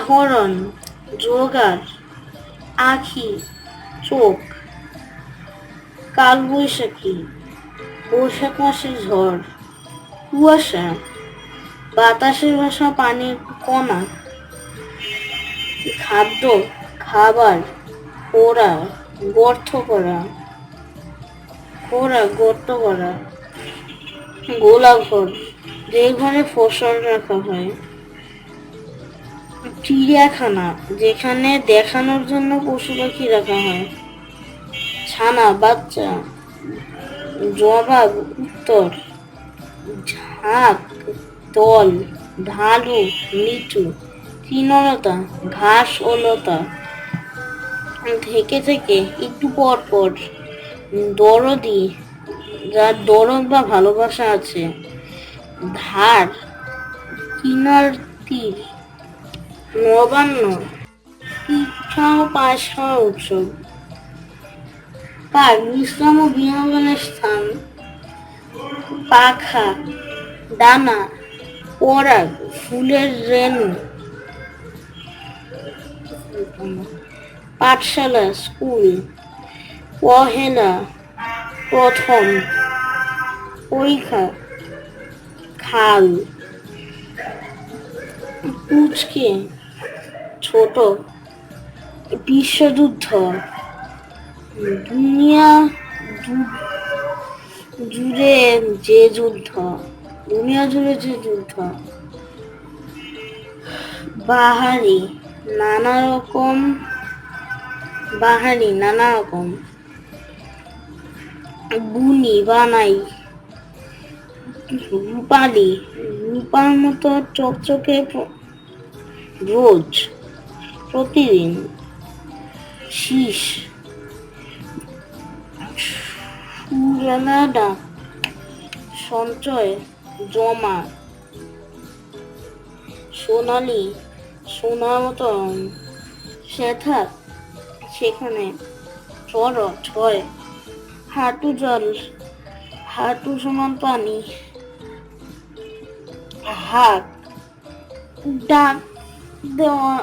আহরণ, জোগাড়, আখি, চোখ, কালবৈশাখী, বৈশাখ মাসের ঝড়, কুয়াশা, বাতাসের ভাষা পানির কণা, খাদ্য, খাবার ওরা গর্ত করা ওরা গর্ত করা, গোলাঘর যে ঘরে ফসল রাখা হয়। চিড়িয়াখানা, যেখানে দেখানোর জন্য পশু পাখি রাখা হয়। ছানা, বাচ্চা, জবাব, উত্তর, ঝাঁক দল ঢালু নিচু তৃণলতা ঘাস ও লতা। থেকে থেকে একটু পর পর দরদি, যার দরদ বা ভালোবাসা আছে, ধার কিনার তীর নবান্ন পিঠা পায়েস উৎসব। পার্ক বিশ্রাম ও বিনোদনের স্থান। পাখা ডানা পরাগ, ফুলের রেণু। পাঠশালা, স্কুল। পহেলা, প্রথম। পরীক্ষা, খাল। পুচকে। ছোট। বিশ্বযুদ্ধ। দুনিয়া জুড়ে যে যুদ্ধ, দুনিয়া জুড়ে যে যুদ্ধ, বাহারি নানা রকম, বাহারি নানা রকম। বুনি বানাই, রূপালি, রূপার মতো চকচকে রোজ। প্রতিদিন শীষ সুরেলা ডাক সঞ্চয় জমা সোনালি সোনার মতন সেথা সেখানে চর ছয় হাঁটু জল, হাঁটু সমান পানি, হাত, ডাক দেওয়া